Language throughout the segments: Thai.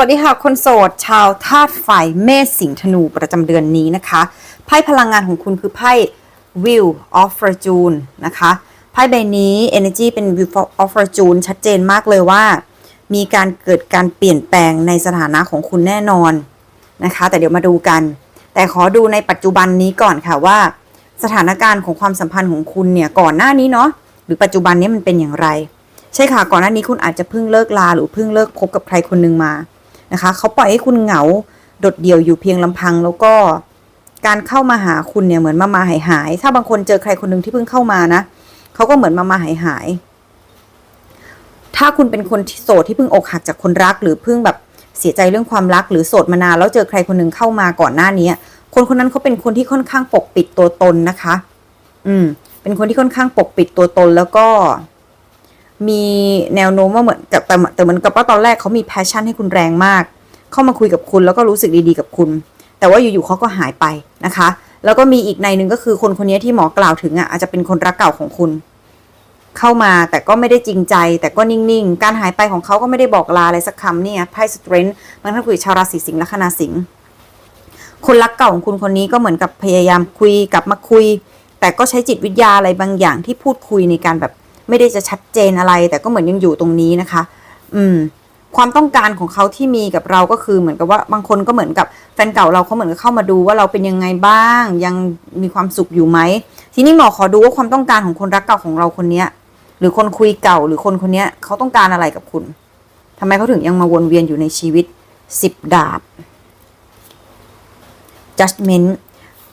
สวัสดีค่ะ คนโสด ชาวธาตุไฟเมษสิงห์ธนูประจำเดือนนี้นะคะไพ่พลังงานของคุณคือไพ่ Wheel of Fortune นะคะไพ่ใบนี้ Energy เป็น Wheel of Fortune ชัดเจนมากเลยว่า มีการเกิดการเปลี่ยนแปลงในสถานะของคุณแน่นอนนะคะ แต่เดี๋ยวมาดูกัน แต่ขอดูในปัจจุบันนี้ก่อนค่ะว่า สถานการณ์ของความสัมพันธ์ของคุณเนี่ยก่อนหน้านี้เนาะหรือปัจจุบันนี้มันเป็นอย่างไร ใช่ค่ะก่อนหน้านี้คุณอาจจะเพิ่งเลิกลาหรือเพิ่งเลิกคบกับใครคนหนึ่งมา นะคะเขาปล่อยให้คุณเหงาโดดเดี่ยวอยู่เพียงลำพังแล้วก็การเข้ามาหาคุณเนี่ยเหมือนมามาหายหายถ้าบางคนเจอใครคนหนึ่งที่เพิ่งเข้ามานะเขาก็เหมือนมามาหายหายถ้าคุณเป็นคนที่โสดที่เพิ่งอกหักจากคนรัก หรือเพิ่งแบบเสียใจเรื่องความรัก หรือโสดมานานแล้วเจอใครคนหนึ่งเข้ามาก่อนหน้านี้คนคนนั้นเขาเป็นคนที่ค่อนข้างปกปิดตัวตนนะคะ อืม เป็นคนที่ค่อนข้างปกปิดตัวตนแล้วก็ มีแนวโน้มว่าเหมือนกับแต่แต่เหมือนกับว่าตอนแรกเขามีแพชชั่นให้คุณแรงมาก เข้ามาคุยกับคุณแล้วก็รู้สึกดีๆกับคุณ แต่ว่าอยู่ๆเขาก็หายไปนะคะ แล้วก็มีอีกในหนึ่งก็คือคนคนนี้ที่หมอกล่าวถึงอะอาจจะเป็นคนรักเก่าของคุณ เข้ามาแต่ก็ไม่ได้จริงใจ แต่ก็นิ่งๆ การหายไปของเขาก็ไม่ได้บอกลาอะไรสักคำเนี่ยไพ่สเตรนท์บางท่านคุยชาวราศีสิงห์ลัคนาสิงห์คนรักเก่าของคุณคนนี้ก็เหมือนกับพยายามคุยกลับมาคุย แต่ก็ใช้จิตวิทยาอะไรบางอย่างที่พูดคุยในการแบบ ไม่ได้จะชัดเจนอะไร แต่ก็เหมือนยังอยู่ตรงนี้นะคะ อืม ความต้องการของเขาที่มีกับเราก็คือเหมือนกับว่าบางคนก็เหมือนกับแฟนเก่าเราเขาเหมือนกับเข้ามาดูว่าเราเป็นยังไงบ้าง ยังมีความสุขอยู่ไหมทีนี้หมอขอดูว่าความต้องการของคนรักเก่าของเราคนเนี้ย หรือคนคุยเก่าหรือคนคนเนี้ยเขาต้องการอะไรกับคุณทำไมเขาถึงยังมาวนเวียนอยู่ในชีวิตสิบดาบ judgment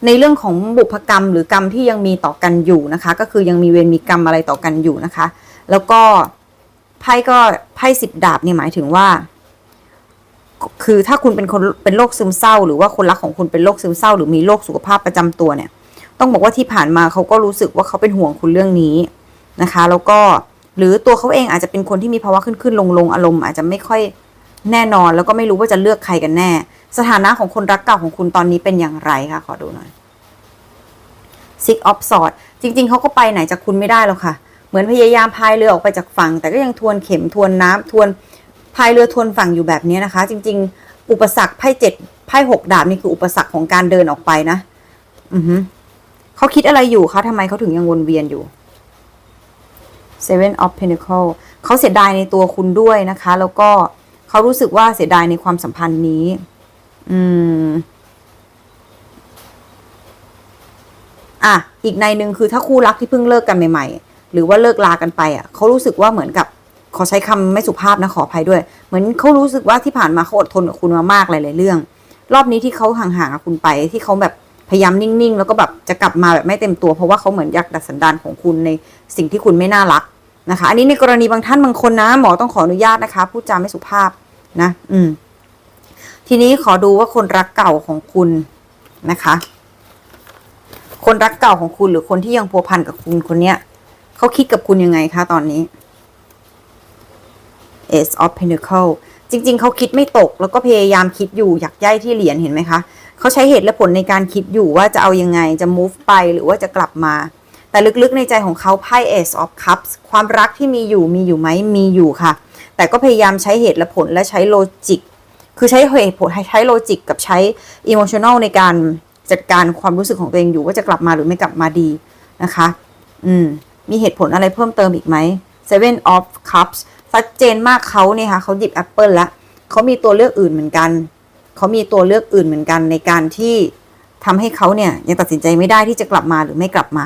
ในเรื่องของบุพกรรมหรือกรรมที่ยังมีต่อกันอยู่นะคะ ก็คือยังมีเวรมีกรรมอะไรต่อกันอยู่นะคะ แล้วก็ไพ่ก็ไพ่สิบดาบนี่หมายถึงว่า คือถ้าคุณเป็นคนเป็นโรคซึมเศร้า หรือว่าคนรักของคุณเป็นโรคซึมเศร้า หรือมีโรคสุขภาพประจำตัวเนี่ย ต้องบอกว่าที่ผ่านมาเขาก็รู้สึกว่าเขาเป็นห่วงคุณเรื่องนี้นะคะ แล้วก็หรือตัวเขาเองอาจจะเป็นคนที่มีภาวะขึ้นขึ้นลงลงอารมณ์อาจจะไม่ค่อยแน่นอน แล้วก็ไม่รู้ว่าจะเลือกใครกันแน่ สถานะของคนรักเก่าของคุณตอนนี้เป็นอย่างไรคะขอดูหน่อย Six of Swords จริง ๆเขาก็ไปไหนจากคุณไม่ได้หรอกค่ะ เหมือนพยายามพายเรือออกไปจากฝั่ง แต่ก็ยังทวนเข็มทวนน้ำทวนพายเรือทวนฝั่งอยู่แบบนี้นะคะ จริง ๆ อุปสรรคไพ่เจ็ดไพ่หกดาบนี่คืออุปสรรคของการเดินออกไปนะ อือฮึเขาคิดอะไรอยู่คะทำไมเขาถึงยังวนเวียนอยู่ Seven of pentacles เขาเสียดายในตัวคุณด้วยนะคะ แล้วก็เขารู้สึกว่าเสียดายในความสัมพันธ์นี้ อืม อะ อีกในหนึ่งคือถ้าคู่รักที่เพิ่งเลิกกันใหม่ ๆ หรือว่าเลิกลากันไป อะ เขารู้สึกว่าเหมือนกับ ขอใช้คำไม่สุภาพนะขออภัยด้วย เหมือนเขารู้สึกว่าที่ผ่านมาเขาอดทนกับคุณมามากหลายๆเรื่อง รอบนี้ที่เขาห่างๆกับคุณไป ที่เขาแบบพยายามนิ่งๆ แล้วก็แบบจะกลับมาแบบไม่เต็มตัว เพราะว่าเขาเหมือนอยากดัดสันดานของคุณในสิ่งที่คุณไม่น่ารักนะคะ อันนี้ในกรณีบางท่านบางคนนะ หมอต้องขออนุญาตนะคะ พูดจาไม่สุภาพนะ อืม ทีนี้ขอดูว่าคนรักเก่าของคุณนะคะ คนรักเก่าของคุณหรือคนที่ยังพัวพันกับคุณคนเนี้ยเขาคิดกับคุณยังไงคะตอนนี้ Ace of Pentacle จริง ๆ เขาคิดไม่ตก แล้วก็พยายามคิดอยู่อยากย้ายที่เหรียญเห็นไหมคะเขาใช้เหตุและผลในการคิดอยู่ว่าจะเอายังไงจะ move ไปหรือว่าจะกลับมา แต่ลึกๆในใจของเขาไพ่ Ace of Cups ความรักที่มีอยู่มีอยู่ไหมมีอยู่ค่ะ แต่ก็พยายามใช้เหตุและผลและใช้โลจิก คือใช้เหตุผลใช้โลจิกกับใช้ emotional ในการจัดการความรู้สึกของตัวเองอยู่ว่าจะกลับมาหรือไม่กลับมาดีนะคะ อืม มีเหตุผลอะไรเพิ่มเติมอีกไหม Seven of Cups ชัดเจนมากเขาเนี่ยค่ะเขาหยิบแอปเปิลละเขามีตัวเลือกอื่นเหมือนกัน เขามีตัวเลือกอื่นเหมือนกันในการที่ทำให้เขาเนี่ยยังตัดสินใจไม่ได้ที่จะกลับมาหรือไม่กลับมา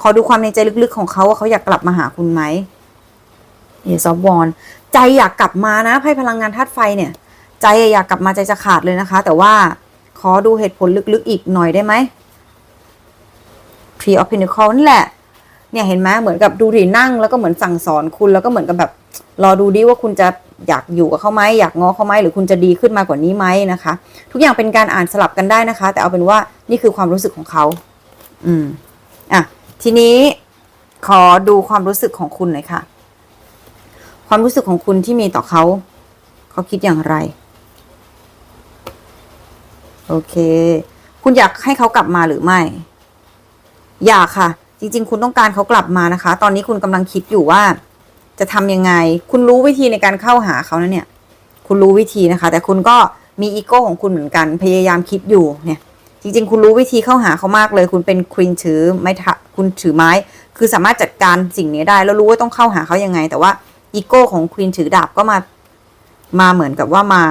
ขอดูความในใจลึกๆของเขาว่าเขาอยากกลับมาหาคุณไหมเอซอฟวอนใจอยากกลับมานะไพ่พลังงานธาตุไฟเนี่ย ใจอยากกลับมาใจจะขาดเลยนะคะ แต่ว่าขอดูเหตุผลลึกๆอีกหน่อยได้ไหม Tree of Pentacle นี่แหละ เนี่ยเห็นไหมเหมือนกับดูดินั่งแล้วก็เหมือนสั่งสอนคุณแล้วก็เหมือนกับแบบ รอดูดิว่าคุณจะอยากอยู่กับเขาไหมอยากง้อเขาไหมหรือคุณจะดีขึ้นมากว่านี้ไหมนะคะ ทุกอย่างเป็นการอ่านสลับกันได้นะคะ แต่เอาเป็นว่านี่คือความรู้สึกของเขา อืมอะทีนี้ขอดูความรู้สึกของคุณหน่อยค่ะ ความรู้สึกของคุณที่มีต่อเขา เขาคิดอย่างไร โอเค คุณอยากให้เขากลับมาหรือไม่ อยากค่ะ จริง ๆ คุณต้องการเขากลับมานะคะ ตอนนี้คุณกำลังคิดอยู่ว่า จะทำยังไง คุณรู้วิธีในการเข้าหาเขานะเนี่ย คุณรู้วิธีนะคะ แต่คุณก็มีอีโก้ของคุณเหมือนกัน พยายามคิดอยู่เนี่ย จริง ๆ คุณรู้วิธีเข้าหาเขามากเลย คุณเป็นควีนถือไม้คุณถือไม้ คือสามารถจัดการสิ่งนี้ได้ แล้วรู้ว่าต้องเข้าหาเขายังไง แต่ว่าอีโก้ของควีนถือดาบก็มา มาเหมือนกับว่ามา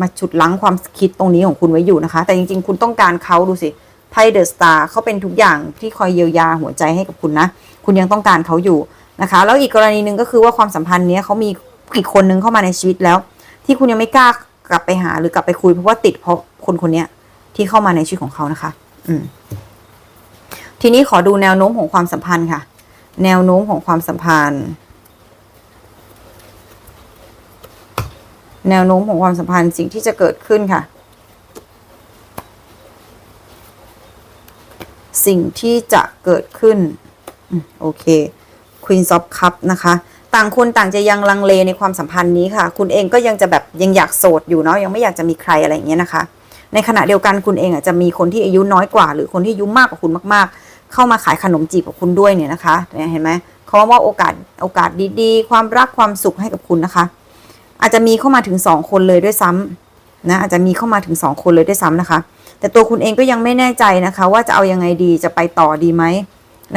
มาฉุดลั้งความคิดตรงนี้ของคุณไว้อยู่นะคะ แต่จริงๆ คุณต้องการเขาดูสิไพ่เดอะสตาร์เขาเป็นทุกอย่างที่คอยเยียวยาหัวใจให้กับคุณนะ คุณยังต้องการเขาอยู่นะคะ แล้วอีกกรณีหนึ่งก็คือว่าความสัมพันธ์เนี้ยเขามีอีกคนนึงเข้ามาในชีวิตแล้ว ที่คุณยังไม่กล้ากลับไปหาหรือกลับไปคุยเพราะว่าติดเพราะคนคนนี้ที่เข้ามาในชีวิตของเขานะคะ อืมทีนี้ขอดูแนวโน้มของความสัมพันธ์ค่ะ แนวโน้มของความสัมพันธ์ แนวโน้มของความสัมพันธ์สิ่งที่จะเกิดขึ้นค่ะ สิ่งที่จะเกิดขึ้นโอเค Queen of Cup นะคะ ต่างคนต่างจะยังลังเลในความสัมพันธ์นี้ค่ะ คุณเองก็ยังจะแบบยังอยากโสดอยู่เนาะยังไม่อยากจะมีใครอะไรอย่างเงี้ยนะคะ ในขณะเดียวกันคุณเองอะจะมีคนที่อายุน้อยกว่า หรือคนที่อายุมากกว่าคุณมาก ๆ เข้ามาขายขนมจีบกับคุณด้วยเนี่ยนะคะเนี่ยเห็นไหมเขาว่าโอกาสโอกาสดีๆ ความรักความสุขให้กับคุณนะคะ อาจจะมีเข้ามาถึงสองคนเลยด้วยซ้ำนะอาจจะมีเข้ามาถึงสองคนเลยด้วยซ้ำนะคะ แต่ตัวคุณเองก็ยังไม่แน่ใจนะคะ ว่าจะเอายังไงดีจะไปต่อดีไหม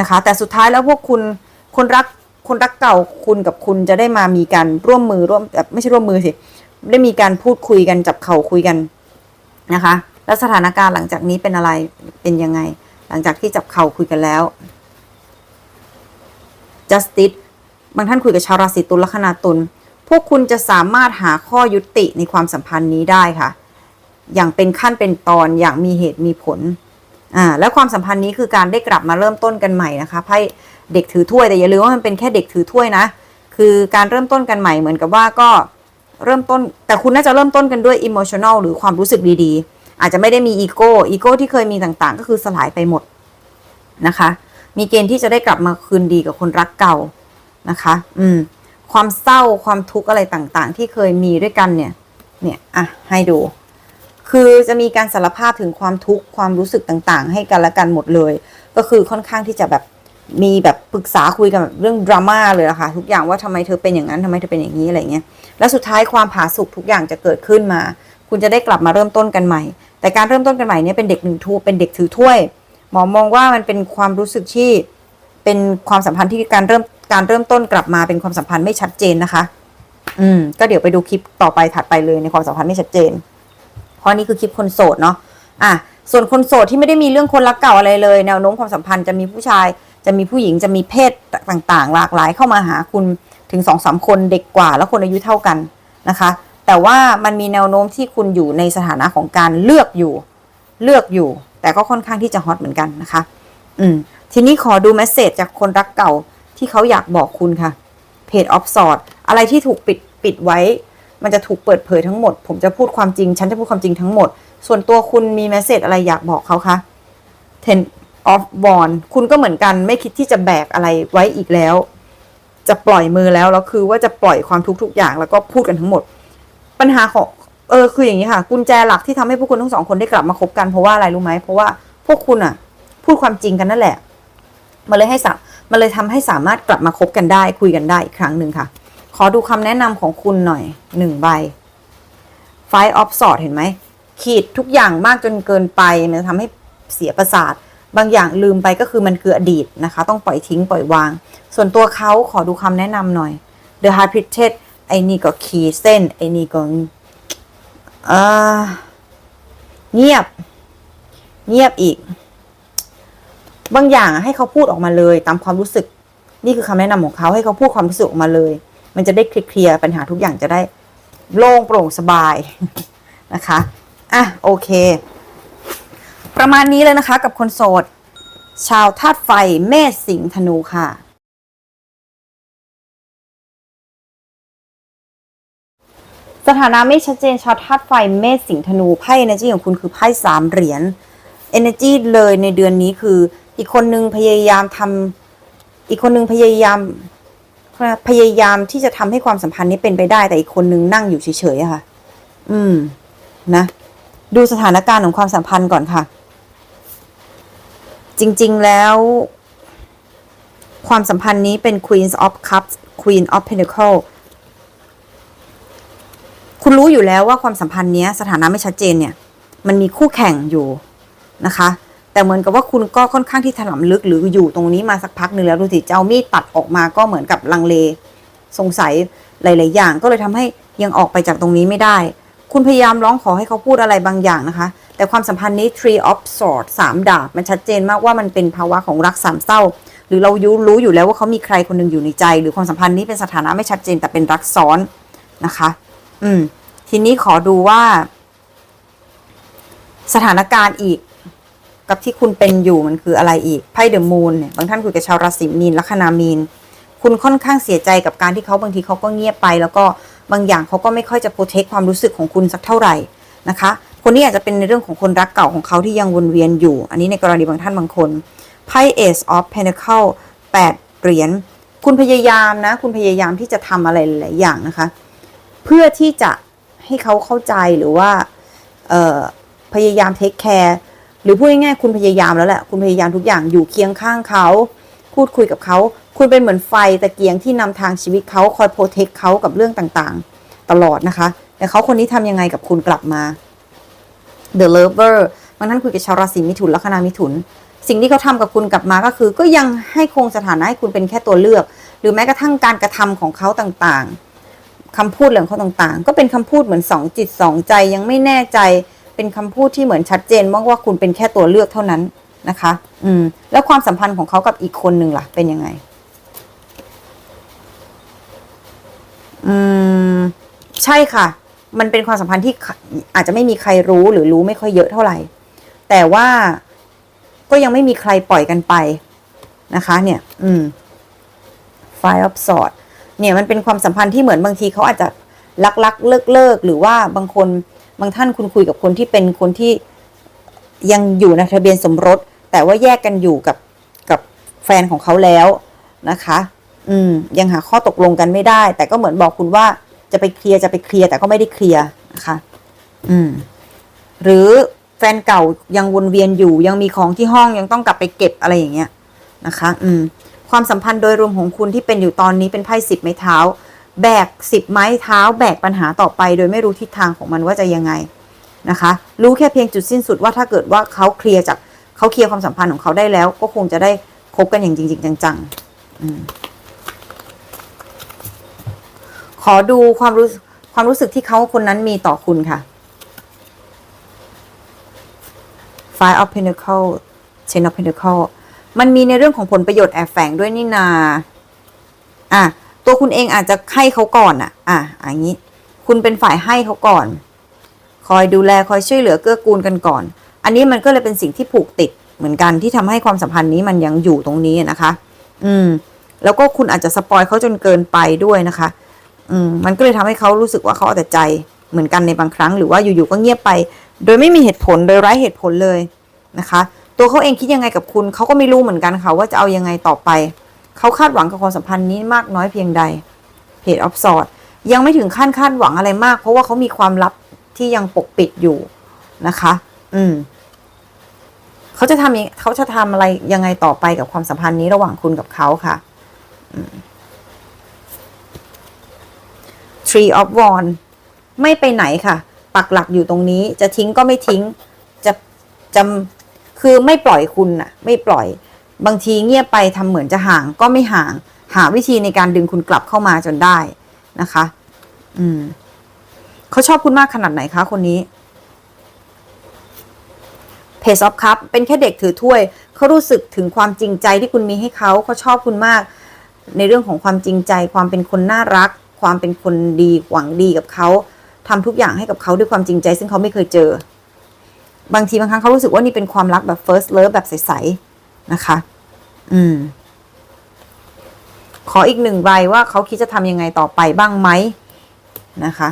นะคะ แต่สุดท้ายแล้วพวกคุณคนรักคนรักเก่าคุณกับคุณจะได้มามีการร่วมมือร่วมแบบไม่ใช่ร่วมมือสิได้มีการพูดคุยกันจับเข่าคุยกันนะคะ แล้วสถานการณ์หลังจากนี้เป็นอะไรเป็นยังไง หลังจากที่จับเข่าคุยกันแล้ว justice บางท่านคุยกับชาวราศีตุลลัคนาตุล วกคุณจะสามารถหาข้อยุติในความสัมพันธ์นี้ได้ค่ะ อย่างเป็นขั้นเป็นตอนอย่างมีเหตุมีผลอ่าแล้วความสัมพันธ์นี้คือการได้กลับมาเริ่มต้นกันใหม่นะคะไพ่เด็กถือถ้วยแต่อย่าลืมว่ามันเป็นแค่เด็กถือถ้วยนะ คือการเริ่มต้นกันใหม่เหมือนกับว่าก็เริ่มต้น แต่คุณน่าจะเริ่มต้นกันด้วยอิ o มชั n a l หรือความรู้สึกดีๆ อาจจะไม่ได้มีอีโก้อีโก้ที่เคยมีต่างๆ ก็คือสลายไปหมดนะคะ มีเกณฑ์ที่จะได้กลับมาคืนดีกับคนรักเก่านะคะ อืม ความเศร้าความทุกข์อะไรต่างๆ ที่เคยมีด้วยกันเนี่ย เนี่ยอะให้ดู คือจะมีการสารภาพถึงความทุกข์ความรู้สึกต่างๆ ให้กันและกันหมดเลย ก็คือค่อนข้างที่จะแบบมีแบบปรึกษาคุยกันแบบเรื่องดราม่าเลยอะค่ะทุกอย่างว่าทำไมเธอเป็นอย่างนั้นทำไมเธอเป็นอย่างนี้อะไรเงี้ยแล้วสุดท้ายความผาสุกทุกอย่างจะเกิดขึ้นมา คุณจะได้กลับมาเริ่มต้นกันใหม่ แต่การเริ่มต้นกันใหม่เนี่ยเป็นเด็กหนึ่งทูเป็นเด็กถือถ้วย หมอมองว่ามันเป็นความรู้สึกที่ เป็นความสัมพันธ์ที่การเริ่มการเริ่มต้นกลับมาเป็นความสัมพันธ์ไม่ชัดเจนนะคะ อืม ก็เดี๋ยวไปดูคลิปต่อไปถัดไปเลยในความสัมพันธ์ไม่ชัดเจน เพราะนี่คือคลิปคนโสดเนาะอะส่วนคนโสดที่ไม่ได้มีเรื่องคนรักเก่าอะไรเลย แนวโน้มความสัมพันธ์จะมีผู้ชายจะมีผู้หญิงจะมีเพศต่างๆ หลากหลายเข้ามาหาคุณถึงสองสามคนเด็กกว่า แล้วคนอายุเท่ากันนะคะ แต่ว่ามันมีแนวโน้มที่คุณอยู่ในสถานะของการเลือกอยู่ เลือกอยู่ แต่ก็ค่อนข้างที่จะฮอตเหมือนกันนะคะ อืม ทีนี้ขอดูเมสเซจจากคนรักเก่าที่เขาอยากบอกคุณค่ะเพจออฟสอดอะไรที่ถูกปิดปิดไว้ มันจะถูกเปิดเผยทั้งหมด ผมจะพูดความจริง ฉันจะพูดความจริงทั้งหมด ส่วนตัวคุณมีเมสเซจอะไรอยากบอกเขาคะ Ten of w a n d คุณก็เหมือนกันไม่คิดที่จะแบกอะไรไว้อีกแล้ว จะปล่อยมือแล้วแล้วคือว่าจะปล่อยความทุกทุกอย่างแล้วก็พูดกันทั้งหมด ปัญหาของเออคืออย่างนี้ค่ะ กุญแจหลักที่ทำให้พวกคุณทั้งสองคนได้กลับมาคบกันเพราะว่าอะไรรู้ไหมเพราะว่าพวกคุณอะ พูดความจริงกันนั่นแหละมันเลยให้สามันเลยทำให้สามารถกลับมาคบกันได้คุยกันได้อีกครั้งหนึ่งค่ะ ขอดูคำแนะนำของคุณหน่อยหนึ่งใบไฟออฟสอดเห็นไหมขีดทุกอย่างมากจนเกินไปมันจะทำให้เสียประสาท บางอย่างลืมไปก็คือมันคืออดีตนะคะ ต้องปล่อยทิ้งปล่อยวาง ส่วนตัวเขาขอดูคำแนะนำหน่อย The High p i t e d ไอ้นี่ก็ขีดเส้น ไอ้นี่ก็อ่อเงียบ เงียบอีก บางอย่างให้เขาพูดออกมาเลย ตามความรู้สึก นี่คือคำแนะนำของเขาให้เขาพูดความรู้สึกออกมาเลย มันจะได้เคลียร์ปัญหาทุกอย่างจะได้โล่งโปร่งสบายนะคะอะโอเค ประมาณนี้เลยนะคะกับคนโสด ชาวธาตุไฟเมษสิงห์ธนูค่ะสถานะไม่ชัดเจนชาวธาตุไฟเมษสิงห์ธนูไพ่ energy ของคุณคือไพ่สามเหรียญ energy เลยในเดือนนี้คือ อีกคนนึงพยายามทำอีกคนนึงพยายามพยายามที่จะทำให้ความสัมพันธ์นี้เป็นไปได้ แต่อีกคนนึงนั่งอยู่เฉยๆค่ะ อืม นะ ดูสถานการณ์ของความสัมพันธ์ก่อนค่ะ จริง ๆ แล้ว ความสัมพันธ์นี้เป็น Queen of Cups Queen of Pentacle คุณรู้อยู่แล้วว่าความสัมพันธ์เนี้ยสถานะไม่ชัดเจนเนี่ย มันมีคู่แข่งอยู่นะคะ แต่เหมือนกับว่าคุณก็ค่อนข้างที่ถลำลึกหรืออยู่ตรงนี้มาสักพักหนึ่งแล้วดูสิจะเอามีดตัดออกมาก็เหมือนกับลังเล สงสัยหลาย ๆ อย่าง ก็เลยทำให้ยังออกไปจากตรงนี้ไม่ได้ คุณพยายามร้องขอให้เขาพูดอะไรบางอย่างนะคะ แต่ความสัมพันธ์นี้ Tree of Swords สามดาบมันชัดเจนมากว่ามันเป็นภาวะของรักสามเศร้า หรือเรายุรู้อยู่แล้วว่าเขามีใครคนหนึ่งอยู่ในใจ หรือความสัมพันธ์นี้เป็นสถานะไม่ชัดเจนแต่เป็นรักซ้อนนะคะ อืม ทีนี้ขอดูว่า สถานการณ์อีก กับที่คุณเป็นอยู่มันคืออะไรอีกไพ่เดอะมูนเนี่ยบางท่านคุยกับชาวราศีมีนลัคนามีน คุณค่อนข้างเสียใจกับการที่เขาบางทีเขาก็เงียบไป แล้วก็บางอย่างเขาก็ไม่ค่อยจะโปรเทคความรู้สึกของคุณสักเท่าไหร่นะคะ คนนี้อาจจะเป็นในเรื่องของคนรักเก่าของเขาที่ยังวนเวียนอยู่ อันนี้ในกรณีบางท่านบางคนไพ่ Ace of Pentacle 8เหรียญคุณพยายามนะ คุณพยายามที่จะทำอะไรหลายอย่างนะคะ เพื่อที่จะให้เขาเข้าใจหรือว่าพยายามเทคแคร์ หรือพูดง่ายๆคุณพยายามแล้วแหละ คุณพยายามทุกอย่างอยู่เคียงข้างเขา พูดคุยกับเขา คุณเป็นเหมือนไฟตะเกียงที่นำทางชีวิตเขาคอยโปรเทคเขากับเรื่องต่างๆ ตลอดนะคะ แต่เขาคนนี้ทำยังไงกับคุณกลับมา The Lover บางท่านคุยกับชาวราศีมิถุนลัคนามิถุน สิ่งที่เขาทำกับคุณกลับมาก็คือ ก็ยังให้คงสถานะให้คุณเป็นแค่ตัวเลือก หรือแม้กระทั่งการกระทำของเขาต่างๆคำพูดเรื่องเขาต่างๆ ก็เป็นคำพูดเหมือนสองจิตสองใจยังไม่แน่ใจ เป็นคำพูดที่เหมือนชัดเจนมากว่าคุณเป็นแค่ตัวเลือกเท่านั้นนะคะ อืม แล้วความสัมพันธ์ของเขากับอีกคนหนึ่งล่ะ เป็นยังไง อืม ใช่ค่ะ มันเป็นความสัมพันธ์ที่อาจจะไม่มีใครรู้หรือรู้ไม่ค่อยเยอะเท่าไหร่ แต่ว่าก็ยังไม่มีใครปล่อยกันไปนะคะ เนี่ย อืม Fire of Swords เนี่ยมันเป็นความสัมพันธ์ที่เหมือนบางทีเขาอาจจะลักลักเลิกเลิกหรือว่าบางคน บางท่านคุณคุยกับคนที่เป็นคนที่ยังอยู่ในทะเบียนสมรส แต่ว่าแยกกันอยู่กับกับแฟนของเขาแล้วนะคะ อืมยังหาข้อตกลงกันไม่ได้ แต่ก็เหมือนบอกคุณว่าจะไปเคลียร์จะไปเคลียร์แต่ก็ไม่ได้เคลียร์นะคะ อืม หรือแฟนเก่ายังวนเวียนอยู่ยังมีของที่ห้องยังต้องกลับไปเก็บอะไรอย่างเงี้ยนะคะ อืม ความสัมพันธ์โดยรวมของคุณที่เป็นอยู่ตอนนี้เป็นไพ่สิบไม้เท้า แบกสิบไม้เท้าแบกปัญหาต่อไป โดยไม่รู้ทิศทางของมันว่าจะยังไงนะคะ รู้แค่เพียงจุดสิ้นสุดว่าถ้าเกิดว่าเขาเคลียร์จากเขาเคลียร์ความสัมพันธ์ของเขาได้แล้ว ก็คงจะได้คบกันอย่างจริง ๆ จังๆอืมขอดูความรู้ความรู้สึกที่เขาคนนั้นมีต่อคุณค่ะ Five of Pentacles Ten of Pentacles มันมีในเรื่องของผลประโยชน์แอบแฝงด้วยนี่นา อะ ตัวคุณเองอาจจะให้เขาก่อนอะ อะอย่างนี้ คุณเป็นฝ่ายให้เขาก่อน คอยดูแลคอยช่วยเหลือเกื้อกูลกันก่อน อันนี้มันก็เลยเป็นสิ่งที่ผูกติดเหมือนกันที่ทำให้ความสัมพันธ์นี้มันยังอยู่ตรงนี้นะคะ อืม แล้วก็คุณอาจจะสปอยเขาจนเกินไปด้วยนะคะ อืม มันก็เลยทำให้เขารู้สึกว่าเขาเอาแต่ใจเหมือนกันในบางครั้ง หรือว่าอยู่ๆก็เงียบไป โดยไม่มีเหตุผลโดยไร้เหตุผลเลยนะคะ ตัวเขาเองคิดยังไงกับคุณเขาก็ไม่รู้เหมือนกันค่ะว่าจะเอายังไงต่อไป เขาคาดหวังกับความสัมพันธ์นี้มากน้อยเพียงใดเพจออฟสอดยังไม่ถึงขั้นคาดหวังอะไรมาก เพราะว่าเขามีความลับที่ยังปกปิดอยู่นะคะ อืมเขาจะทำเขาจะทำอะไรยังไงต่อไปกับความสัมพันธ์นี้ระหว่างคุณกับเขาค่ะ Tree of Wand ไม่ไปไหนค่ะ ปักหลักอยู่ตรงนี้ จะทิ้งก็ไม่ทิ้ง จะจะคือไม่ปล่อยคุณน่ะ ไม่ปล่อย บางทีเงียบไปทำเหมือนจะห่างก็ไม่ห่าง หาวิธีในการดึงคุณกลับเข้ามาจนได้นะคะ อืมเขาชอบคุณมากขนาดไหนคะคนนี้เพซอฟครับเป็นแค่เด็กถือถ้วยเขารู้สึกถึงความจริงใจที่คุณมีให้เขาเขาชอบคุณมาก ในเรื่องของความจริงใจ ความเป็นคนน่ารัก ความเป็นคนดีหวังดีกับเขาทำทุกอย่างให้กับเขาด้วยความจริงใจ ซึ่งเขาไม่เคยเจอ บางทีบางครั้งเขารู้สึกว่านี่เป็นความรักแบบ first love แบบใสๆนะคะ อืม ขออีกหนึ่งใบว่าเขาคิดจะทำยังไงต่อไปบ้างไหมนะคะ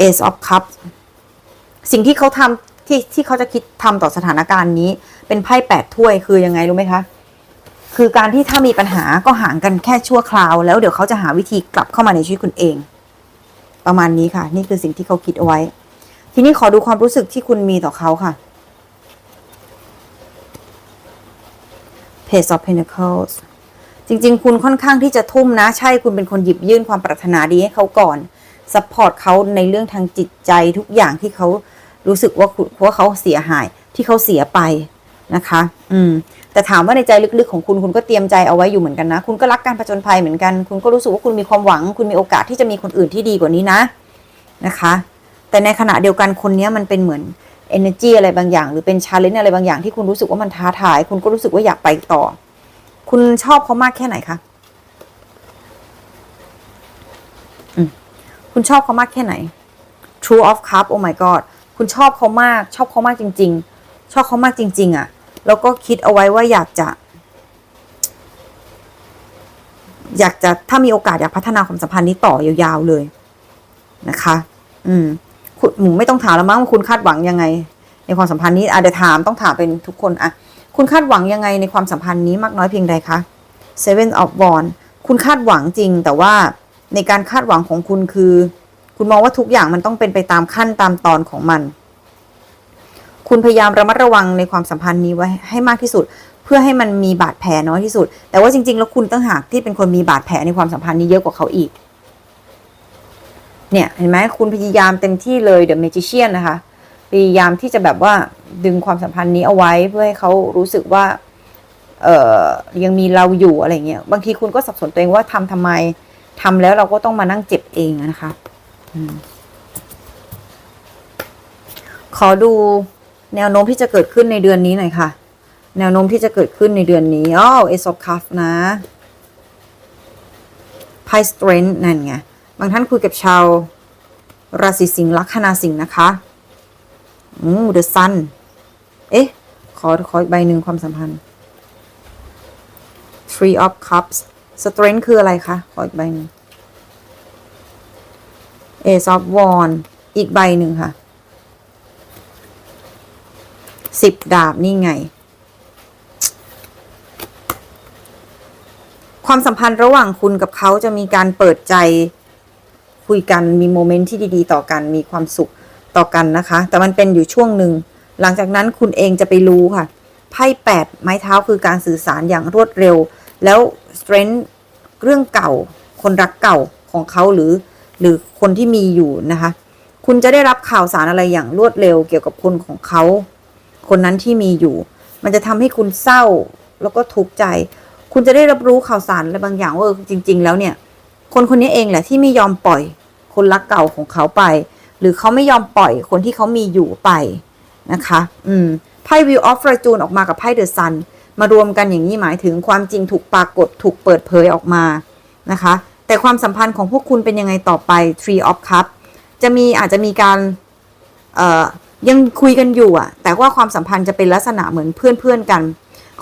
Ace of Cups สิ่งที่เขาทำที่ที่เขาจะคิดทำต่อสถานการณ์นี้ เป็นไพ่แปดถ้วยคือยังไงรู้ไหมคะ คือการที่ถ้ามีปัญหาก็ห่างกันแค่ชั่วคราว แล้วเดี๋ยวเขาจะหาวิธีกลับเข้ามาในชีวิตคุณเอง ประมาณนี้ค่ะ นี่คือสิ่งที่เขาคิดเอาไว้ ทีนี้ขอดูความรู้สึกที่คุณมีต่อเขาค่ะ Page of Pentacles จริง ๆ คุณค่อนข้างที่จะทุ่มนะ ใช่คุณเป็นคนหยิบยื่นความปรารถนาดีให้เขาก่อนซัพพอร์ตเขาในเรื่องทางจิตใจทุกอย่างที่เขารู้สึกว่าว่าเขาเสียหายที่เขาเสียไปนะคะ อืม แต่ถามว่าในใจลึกๆของคุณคุณก็เตรียมใจเอาไว้อยู่เหมือนกันนะ คุณก็รักการผจญภัยเหมือนกัน คุณก็รู้สึกว่าคุณมีความหวัง คุณมีโอกาสที่จะมีคนอื่นที่ดีกว่านี้นะนะคะ แต่ในขณะเดียวกันคนนี้มันเป็นเหมือน energy อะไรบางอย่าง หรือเป็น challenge อะไรบางอย่างที่คุณรู้สึกว่ามันท้าทาย คุณก็รู้สึกว่าอยากไปต่อ คุณชอบเขามากแค่ไหนคะคุณชอบเขามากแค่ไหน True of Cup oh my god คุณชอบเขามาก ชอบเขามากจริง ๆ ชอบเขามากจริง ๆอะ่ะ แล้วก็คิดเอาไว้ว่าอยากจะ อยากจะถ้ามีโอกาสอยากพัฒนาความสัมพันธ์นี้ต่อยาวๆเลยนะคะ อืม คุณหมูไม่ต้องถามแล้วมั้งว่าคุณคาดหวังยังไง ในความสัมพันธ์นี้อะเดี๋ยวถามต้องถามเป็นทุกคนอะคุณคาดหวังยังไงในความสัมพันธ์นี้มากน้อยเพียงใดคะ Seven of w a n d คุณคาดหวังจริง แต่ว่าในการคาดหวังของคุณคือ คุณมองว่าทุกอย่างมันต้องเป็นไปตามขั้นตามตอนของมัน คุณพยายามระมัดระวังในความสัมพันธ์นี้ไว้ให้มากที่สุด เพื่อให้มันมีบาดแผลน้อยที่สุด แต่ว่าจริง ๆ แล้วคุณตั้งหากที่เป็นคนมีบาดแผลในความสัมพันธ์นี้เยอะกว่าเขาอีก เนี่ยเห็นไหมคุณพยายามเต็มที่เลย The Magician นนะคะ พยายามที่จะแบบว่าดึงความสัมพันธ์นี้เอาไว้เพื่อให้เขารู้สึกว่า เออยังมีเราอยู่อะไรเงี้ยบางทีคุณก็สับสนตัวเองว่าทำทำไมทำแล้วเราก็ต้องมานั่งเจ็บเองนะคะอืมขอดูแนวโน้มที่จะเกิดขึ้นในเดือนนี้หน่อยค่ะ แนวโน้มที่จะเกิดขึ้นในเดือนนี้อ๋อเอซอคัฟนะไพ่สเตรน g ์นั่นไง บางท่านคุยกับชาว ราศีสิงห์ลัคนาสิงห์นะคะอืม The Sun เอ๊ะ ขอ ขออีกใบหนึ่งความสัมพันธ์ Three of Cups Strength คืออะไรคะ ขออีกใบหนึ่ง Ace of Wands อีกใบหนึ่งค่ะสิบดาบนี่ไง ความสัมพันธ์ระหว่างคุณกับเขาจะมีการเปิดใจ คุยกันมีโมเมนต์ที่ดีๆ ต่อกันมีความสุขต่อกันนะคะ แต่มันเป็นอยู่ช่วงหนึ่งหลังจากนั้นคุณเองจะไปรู้ค่ะไพ่แปดไม้เท้าคือการสื่อสารอย่างรวดเร็ว แล้ว strength เรื่องเก่า คนรักเก่าของเขาหรือ หรือคนที่มีอยู่นะคะ คุณจะได้รับข่าวสารอะไรอย่างรวดเร็ว เกี่ยวกับคนของเขา คนนั้นที่มีอยู่ มันจะทำให้คุณเศร้าแล้วก็ทุกข์ใจ คุณจะได้รับรู้ข่าวสารอะไรบางอย่างว่าจริง ๆ แล้วเนี่ย คนคนนี้เองแหละที่ไม่ยอมปล่อย คนรักเก่าของเขาไป หรือเขาไม่ยอมปล่อยคนที่เขามีอยู่ไปนะคะ อืม ไพ่ Wheel of Fortune ออกมากับไพ่ The Sun มารวมกันอย่างนี้หมายถึงความจริงถูกปรากฏถูกเปิดเผยออกมานะคะ แต่ความสัมพันธ์ของพวกคุณเป็นยังไงต่อไป Tree of Cup จะมีอาจจะมีการเอ่อยังคุยกันอยู่อะแต่ว่าความสัมพันธ์จะเป็นลักษณะเหมือนเพื่อนๆกัน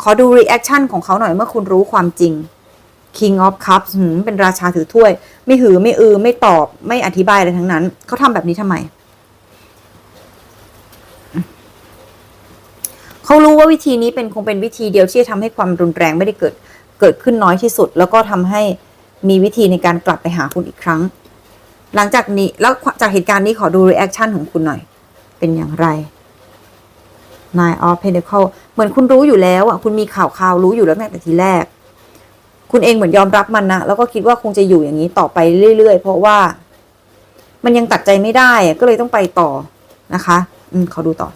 ขอดู reaction ของเขาหน่อยเมื่อคุณรู้ความจริง King of Cups เป็นราชาถือถ้วย ไม่หือไม่อือไม่ตอบไม่อธิบายอะไรทั้งนั้น เขาทำแบบนี้ทำไม เขารู้ว่าวิธีนี้เป็นคงเป็นวิธีเดียวที่จะทำให้ความรุนแรงไม่ได้เกิดเกิดขึ้นน้อยที่สุด แล้วก็ทำให้มีวิธีในการกลับไปหาคุณอีกครั้ง หลังจากนี้แล้วจากเหตุการณ์นี้ขอดู reaction ของคุณหน่อย เป็นอย่างไร Nine of Pentacle เหมือนคุณรู้อยู่แล้วอะ คุณมีข่าวข่าวรู้อยู่แล้วตั้งแต่ทีแรก คุณเองเหมือนยอมรับมันนะแล้วก็คิดว่าคงจะอยู่อย่างนี้ต่อไปเรื่อย ๆ เพราะว่า มันยังตัดใจไม่ได้ก็เลยต้องไปต่อนะคะ อืมขอดูต่อ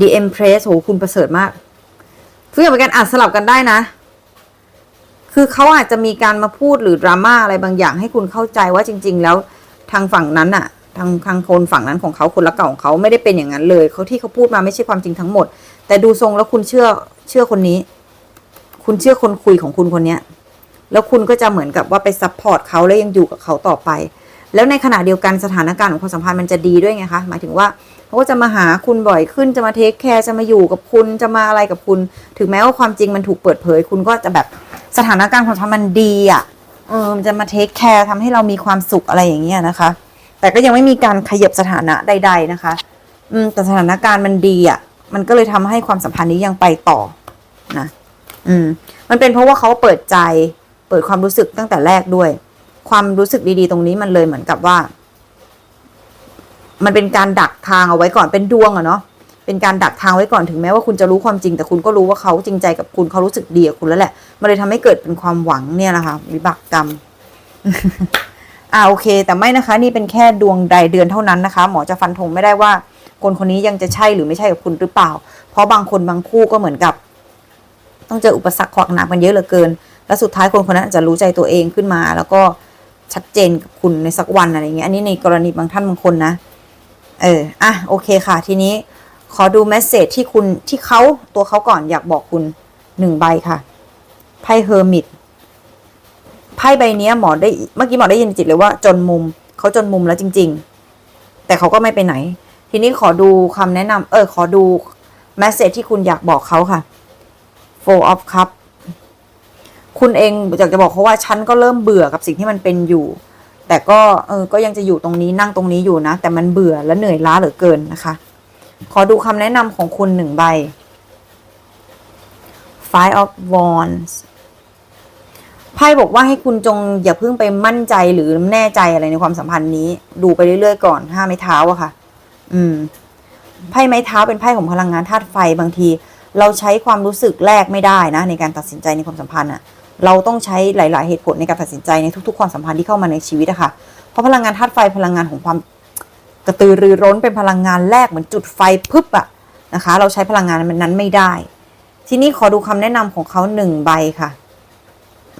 The Empress โหคุณประเสริฐมากทุกอย่างเป็นการอ่านสลับกันได้นะ คือเขาอาจจะมีการมาพูดหรือดราม่าอะไรบางอย่างให้คุณเข้าใจว่าจริง ๆ แล้วทางฝั่งนั้นอะทางทางคนฝั่งนั้นของเขาคนละเก่าของเขาไม่ได้เป็นอย่างนั้นเลยเขาที่เขาพูดมาไม่ใช่ความจริงทั้งหมด แต่ดูทรงแล้วคุณเชื่อ เชื่อคนนี้ คุณเชื่อคนคุยของคุณคนเนี้ย แล้วคุณก็จะเหมือนกับว่าไปซัพพอร์ตเขาแล้วยังอยู่กับเขาต่อไป แล้วในขณะเดียวกันสถานการณ์ของความสัมพันธ์มันจะดีด้วยไงคะ หมายถึงว่าเขาก็จะมาหาคุณบ่อยขึ้น จะมาเทคแคร์ จะมาอยู่กับคุณ จะมาอะไรกับคุณ ถึงแม้ว่าความจริงมันถูกเปิดเผย คุณก็จะแบบสถานการณ์ความสัมพันธ์มันดีอะ เออ มันจะมาเทคแคร์ทำให้เรามีความสุขอะไรอย่างเงี้ยนะคะ แต่ก็ยังไม่มีการขยับสถานะใด ๆนะคะ อืม แต่สถานการณ์มันดีอะ มันก็เลยทำให้ความสัมพันธ์นี้ยังไปต่อนะอืมมันเป็นเพราะว่าเขาเปิดใจ เปิดความรู้สึกตั้งแต่แรกด้วย ความรู้สึกดีๆ ตรงนี้มันเลยเหมือนกับว่า มันเป็นการดักทางเอาไว้ก่อนเป็นดวงอะเนาะเป็นการดักทางไว้ก่อนถึงแม้ว่าคุณจะรู้ความจริง แต่คุณก็รู้ว่าเขาจริงใจกับคุณเขารู้สึกดีกับคุณแล้วแหละ มันเลยทำให้เกิดเป็นความหวังเนี่ยแหละค่ะวิบากกรรมอ่าโอเค แต่ไม่นะคะ นี่เป็นแค่ดวงใดเดือนเท่านั้นนะคะ หมอจะฟันธงไม่ได้ว่า คนคนนี้ยังจะใช่หรือไม่ใช่กับคุณหรือเปล่า เพราะบางคนบางคู่ก็เหมือนกับ ต้องเจออุปสรรคขวากหนามกันเยอะเหลือเกิน แล้วสุดท้ายคนคนนั้นอาจจะรู้ใจตัวเองขึ้นมา แล้วก็ชัดเจนกับคุณในสักวันอะไรเงี้ยอันนี้ในกรณีบางท่านบางคนนะ เอออะโอเคค่ะ ทีนี้ขอดูเมสเซจที่คุณที่เขาตัวเขาก่อนอยากบอกคุณหนึ่งใบค่ะไพ่เฮอร์มิตไพ่ใบนี้หมอได้เมื่อกี้หมอได้ยินจิตเลยว่าจนมุมเขาจนมุมแล้วจริง ๆ แต่เขาก็ไม่ไปไหน ทีนี้ขอดูคำแนะนำเออ ขอดูเมสเซจที่คุณอยากบอกเขาค่ะ four of cup คุณเองอยากจะบอกเขาว่าฉันก็เริ่มเบื่อกับสิ่งที่มันเป็นอยู่ แต่ก็เออก็ยังจะอยู่ตรงนี้นั่งตรงนี้อยู่นะ แต่มันเบื่อและเหนื่อยล้าเหลือเกินนะคะ ขอดูคำแนะนำของคุณหนึ่งใบ Five of Wands ไพ่บอกว่าให้คุณจงอย่าเพิ่งไปมั่นใจหรือแน่ใจอะไรในความสัมพันธ์นี้ ดูไปเรื่อยๆก่อนห้าไม้เท้าอะค่ะ อืมไพ่ไม้เท้าเป็นไพ่ของพลังงานธาตุไฟบางที เราใช้ความรู้สึกแรกไม่ได้นะ ในการตัดสินใจในความสัมพันธ์อะเราต้องใช้หลาย ๆ เหตุผลในการตัดสินใจในทุก ๆ ความสัมพันธ์ที่เข้ามาในชีวิตอะค่ะ เพราะพลังงานธาตุไฟพลังงานของความกระตือรือร้นเป็นพลังงานแรกเหมือนจุดไฟพึบอะนะคะ เราใช้พลังงานนั้นไม่ได้ ทีนี้ขอดูคำแนะนำของเขาหนึ่งใบค่ะ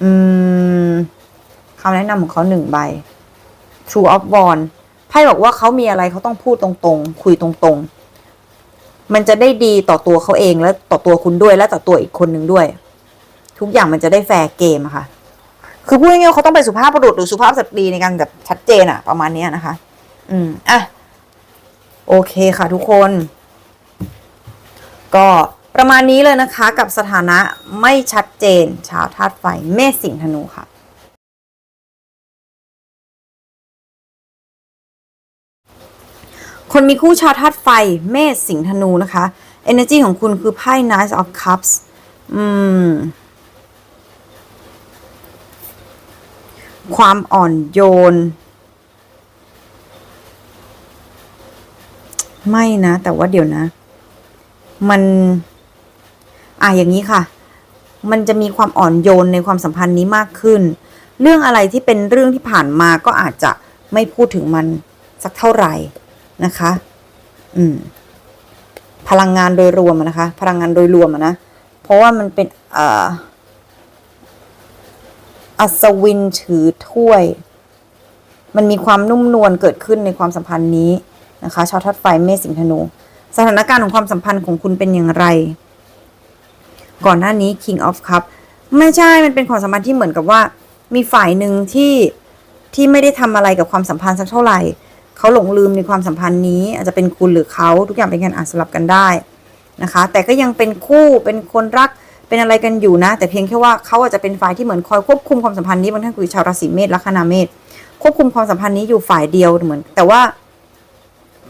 อืมคำแนะนำของเขาหนึ่งใบ True of w a n ไพ่บอกว่าเขามีอะไรเขาต้องพูดตรงๆ คุยตรงๆ มันจะได้ดีต่อตัวเขาเองและต่อตัวคุณด้วยและต่อตัวอีกคนหนึ่งด้วย ทุกอย่างมันจะได้แฟร์เกมค่ะ คือพูดง่ายๆเขาต้องเป็นสุภาพบุรุษหรือสุภาพสตรีในการแบบชัดเจนอะประมาณนี้นะคะ อืมอะโอเคค่ะทุกคน ก็ประมาณนี้เลยนะคะ กับสถานะไม่ชัดเจน ชาวธาตุไฟเมษสิงห์ธนูค่ะ คนมีคู่ชาวธาตุไฟ เมษสิงห์ธนูนะคะ energy ของคุณคือไพ่ Knight of Cups อืม ความอ่อนโยน ไม่นะ แต่ว่าเดี๋ยวนะ มัน อะอย่างนี้ค่ะ มันจะมีความอ่อนโยนในความสัมพันธ์นี้มากขึ้น เรื่องอะไรที่เป็นเรื่องที่ผ่านมาก็อาจจะไม่พูดถึงมันสักเท่าไหร่ นะคะ อืม พลังงานโดยรวมนะคะ พลังงานโดยรวมนะ เพราะว่ามันเป็นอ่ออัศวินถือถ้วย มันมีความนุ่มนวลเกิดขึ้นในความสัมพันธ์นี้นะคะ ชาวทัดไฟเมษสิงธนู สถานการณ์ของความสัมพันธ์ของคุณเป็นอย่างไร ก่อนหน้านี้ King of Cup ไม่ใช่ มันเป็นความสัมพันธ์ที่เหมือนกับว่า มีฝ่ายหนึ่งที่ที่ไม่ได้ทำอะไรกับความสัมพันธ์สักเท่าไหร่ เขาหลงลืมในความสัมพันธ์นี้ อาจจะเป็นคุณหรือเขาทุกอย่างเป็นการอ่านสลับกันได้นะคะ แต่ก็ยังเป็นคู่เป็นคนรักเป็นอะไรกันอยู่นะ แต่เพียงแค่ว่าเขาอาจจะเป็นฝ่ายที่เหมือนคอยควบคุมความสัมพันธ์นี้บางท่านคือชาวราศีเมษลัคนาเมษควบคุมความสัมพันธ์นี้อยู่ฝ่ายเดียวเหมือน แต่ว่า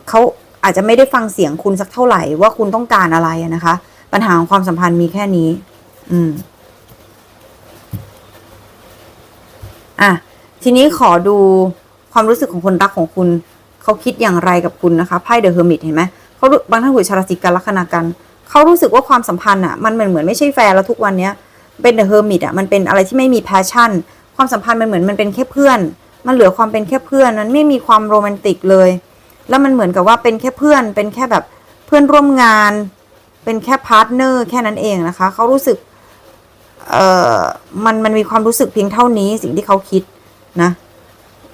เขาอาจจะไม่ได้ฟังเสียงคุณสักเท่าไหร่ว่าคุณต้องการอะไรนะคะ ปัญหาของความสัมพันธ์มีแค่นี้ อืมอะทีนี้ขอดูความรู้สึกของคนรักของคุณ เขาคิดอย่างไรกับคุณนะคะไพ่เดอะเฮอร์มิตเห็นไหมเขาบางท่านคุยชาราศีกันลัคนากันเขารู้สึกว่าความสัมพันธ์อะมันเหมือนเหมือนไม่ใช่แฟร์แล้วทุกวันเนี้ยเป็นเดอะเฮอร์มิตอะมันเป็นอะไรที่ไม่มีแพชชั่น ความสัมพันธ์มันเหมือนมันเป็นแค่เพื่อน มันเหลือความเป็นแค่เพื่อนมันไม่มีความโรแมนติกเลย แล้วมันเหมือนกับว่าเป็นแค่เพื่อน เป็นแค่แบบเพื่อนร่วมงาน เป็นแค่พาร์ทเนอร์แค่นั้นเองนะคะเขารู้สึกเอ่อมันมันมีความรู้สึกเพียงเท่านี้สิ่งที่เขาคิดนะ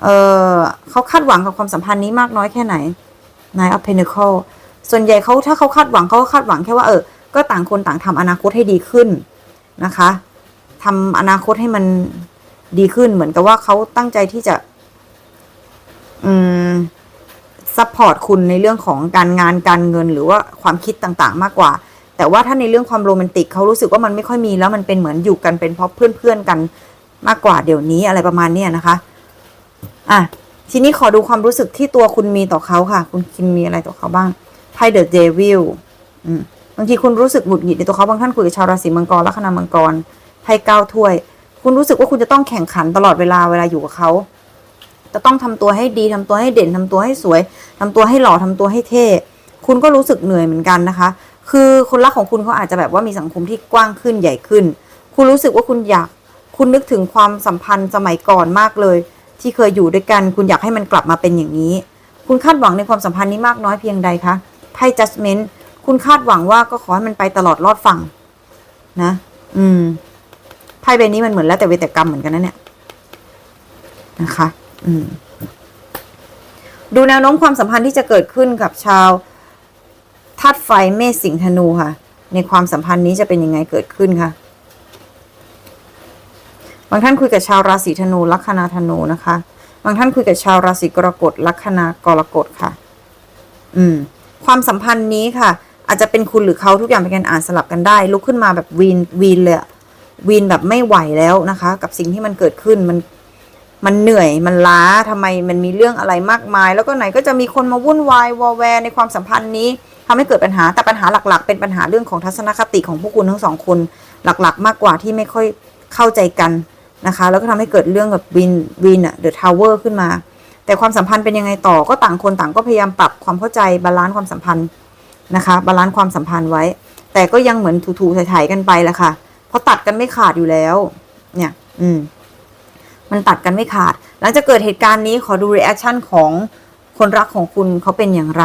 เออเขาคาดหวังกับความสัมพันธ์นี้มากน้อยแค่ไหน Nine of Pentacle ส่วนใหญ่เขาถ้าเขาคาดหวังเขาก็คาดหวังแค่ว่าเออ ก็ต่างคนต่างทำอนาคตให้ดีขึ้นนะคะทำอนาคตให้มันดีขึ้นเหมือนกับว่าเขาตั้งใจที่จะอืมซัพพอร์ตคุณในเรื่องของการงานการเงินหรือว่าความคิดต่างๆ มากกว่า แต่ว่าถ้าในเรื่องความโรแมนติกเขารู้สึกว่ามันไม่ค่อยมีแล้วมันเป็นเหมือนอยู่กันเป็นเพราะเพื่อนๆกันมากกว่าเดี๋ยวนี้อะไรประมาณเนี้นะคะ ทีนี้ขอดูความรู้สึกที่ตัวคุณมีต่อเขาค่ะ คุณคิมมีอะไรต่อเขาบ้างไพ่เดอะเดวิลบางทีคุณรู้สึกหงุดหงิดในตัวเขาบางท่านคุยกับชาวราศีมังกรลัคนามังกรไพ่เก้าถ้วย คุณรู้สึกว่าคุณจะต้องแข่งขันตลอดเวลาเวลาอยู่กับเขาจะต้องทำตัวให้ดีทำตัวให้เด่นทำตัวให้สวยทำตัวให้หล่อทำตัวให้เท่ คุณก็รู้สึกเหนื่อยเหมือนกันนะคะ คือคนรักของคุณเขาอาจจะแบบว่ามีสังคมที่กว้างขึ้นใหญ่ขึ้น คุณรู้สึกว่าคุณอยาก คุณนึกถึงความสัมพันธ์สมัยก่อนมากเลย ที่เคยอยู่ด้วยกัน คุณอยากให้มันกลับมาเป็นอย่างนี้ คุณคาดหวังในความสัมพันธ์นี้มากน้อยเพียงใดคะไพ่ judgment คุณคาดหวังว่าก็ขอให้มันไปตลอดรอดฝั่งนะ อืมไพ่ใบนี้มันเหมือนแล้วแต่เวแต่กรรมเหมือนกันนะเนี่ยนะคะ อืม ดูแนวโน้มความสัมพันธ์ที่จะเกิดขึ้นกับชาวธาตุไฟเมษสิงห์ธนูค่ะ ในความสัมพันธ์นี้จะเป็นยังไงเกิดขึ้นคะ บางท่านคุยกับชาวราศีธนูลัคนาธนูนะคะ บางท่านคุยกับชาวราศีกรกฎลัคนากรกฎค่ะ อืม ความสัมพันธ์นี้ค่ะ อาจจะเป็นคุณหรือเขาทุกอย่างเป็นการอ่านสลับกันได้ ลุกขึ้นมาแบบวีนวีนเลยวีนแบบไม่ไหวแล้วนะคะ กับสิ่งที่มันเกิดขึ้นมันมันเหนื่อยมันล้าทำไมมันมีเรื่องอะไรมากมาย แล้วก็ไหนก็จะมีคนมาวุ่นวายวอแวร์ในความสัมพันธ์นี้ทำให้เกิดปัญหาแต่ปัญหาหลัก ๆ เป็นปัญหาเรื่องของทัศนคติของพวกคุณทั้งสองคนหลักๆ มากกว่าที่ไม่ค่อยเข้าใจกัน นะคะ แล้วก็ทำให้เกิดเรื่องกับวินวินอะเดอะทาวเวอร์ขึ้นมา แต่ความสัมพันธ์เป็นยังไงต่อก็ต่างคนต่างก็พยายามปรับความเข้าใจบาลานซ์ความสัมพันธ์นะคะบาลานซ์ความสัมพันธ์ไว้ แต่ก็ยังเหมือนถูๆไถ่ๆกันไปแหละค่ะเพราะตัดกันไม่ขาดอยู่แล้ว เนี่ย อืม มันตัดกันไม่ขาด หลังจากเกิดเหตุการณ์นี้ขอดูรีแอคชั่นของคนรักของคุณเขาเป็นอย่างไร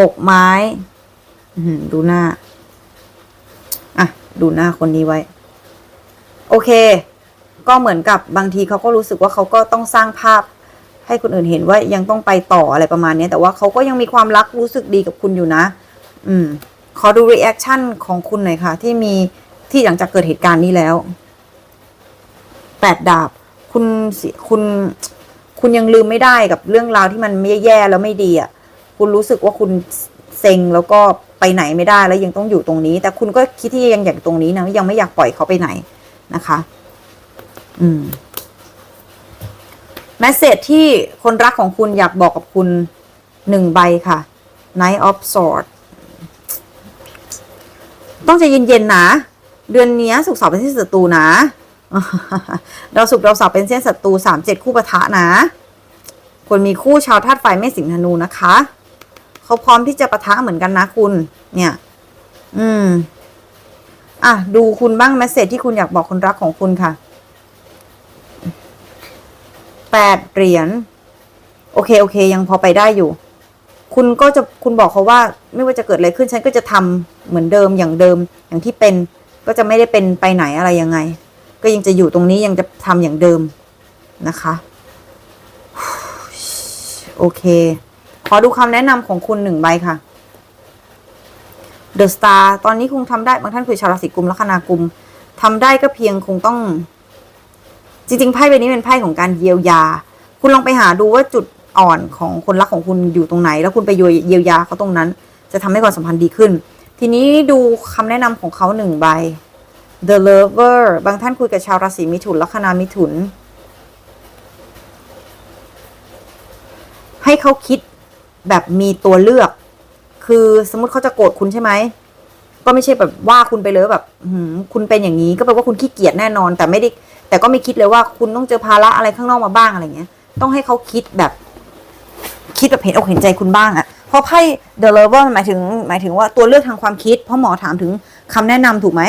หกไม้ดูหน้า อะ ดูหน้าคนนี้ไว้ โอเค ก็เหมือนกับบางทีเขาก็รู้สึกว่าเขาก็ต้องสร้างภาพ ให้คนอื่นเห็นว่ายังต้องไปต่ออะไรประมาณนี้แต่ว่าเขาก็ยังมีความรักรู้สึกดีกับคุณอยู่นะ อืมขอดูรีแอคชั่นของคุณหน่อยค่ะ ที่มีที่หลังจากเกิดเหตุการณ์นี้แล้วแปดดาบ คุณคุณคุณยังลืมไม่ได้กับเรื่องราวที่มันแย่แล้วไม่ดีอะ คุณรู้สึกว่าคุณเซ็งแล้วก็ไปไหนไม่ได้แล้วยังต้องอยู่ตรงนี้ แต่คุณก็คิดที่ยังอยากอยู่ตรงนี้นะยังไม่อยากปล่อยเขาไปไหนนะคะ อืมแมสเซจที่คนรักของคุณอยากบอกกับคุณหนึ่งใบค่ะ Knight of Swords ต้องใจเย็นๆนะ เดือนนี้สุกเสาร์เป็นเส้นศัตรูนะดาวศุกร์ดาเสาร์เป็นเส้นศัตรูสามเจ็ดคู่ปะทะนะคนมีคู่ชาวธาตุไฟไม่สิงห์ธนูนะคะ เขาพร้อมที่จะปะทะเหมือนกันนะคุณ เนี่ย อืม อะ ดูคุณบ้างแมสเซจที่คุณอยากบอกคนรักของคุณค่ะ แปดเหรียญโอเคโอเค ยังพอไปได้อยู่ คุณก็จะคุณบอกเขาว่า ไม่ว่าจะเกิดอะไรขึ้นฉันก็จะทำเหมือนเดิมอย่างเดิมอย่างที่เป็นก็จะไม่ได้เป็นไปไหนอะไรยังไง ก็ยังจะอยู่ตรงนี้ยังจะทำอย่างเดิมนะคะโอเค ขอดูคำแนะนำของคุณหนึ่งใบค่ะ The Star ตอนนี้คงทำได้บางท่านคือชาวราศีกุมลัคนากุมทำได้ก็เพียงคงต้อง จริงๆไพ่ใบนี้เป็นไพ่ของการเยียวยา คุณลองไปหาดูว่าจุดอ่อนของคนรักของคุณอยู่ตรงไหน แล้วคุณไปเยียวยาเขาตรงนั้น จะทำให้ความสัมพันธ์ดีขึ้น ทีนี้ดูคำแนะนำของเขาหนึ่งใบ The Lover บางท่านคุยกับชาวราศีมิถุนลัคนามิถุน ให้เขาคิดแบบมีตัวเลือก คือสมมติเขาจะโกรธคุณใช่ไหม ก็ไม่ใช่แบบว่าคุณไปเลยแบบคุณเป็นอย่างนี้ ก็แปลว่าคุณขี้เกียจแน่นอน แต่ไม่ได้ แต่ก็ไม่คิดเลยว่าคุณต้องเจอภาระอะไรข้างนอกมาบ้างอะไรเงี้ย ต้องให้เขาคิดแบบ คิดแบบเห็นอกเห็นใจคุณบ้างอะเพราะไพ่ The Lover หมายถึง หมายถึงว่าตัวเลือกทางความคิด เพราะหมอถามถึงคำแนะนำถูกไหม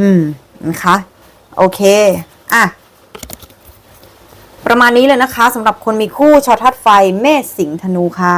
อืม นะคะ โอเค อะ ประมาณนี้เลยนะคะสำหรับคนมีคู่ชาวธาตุไฟเมษสิงธนูค่ะ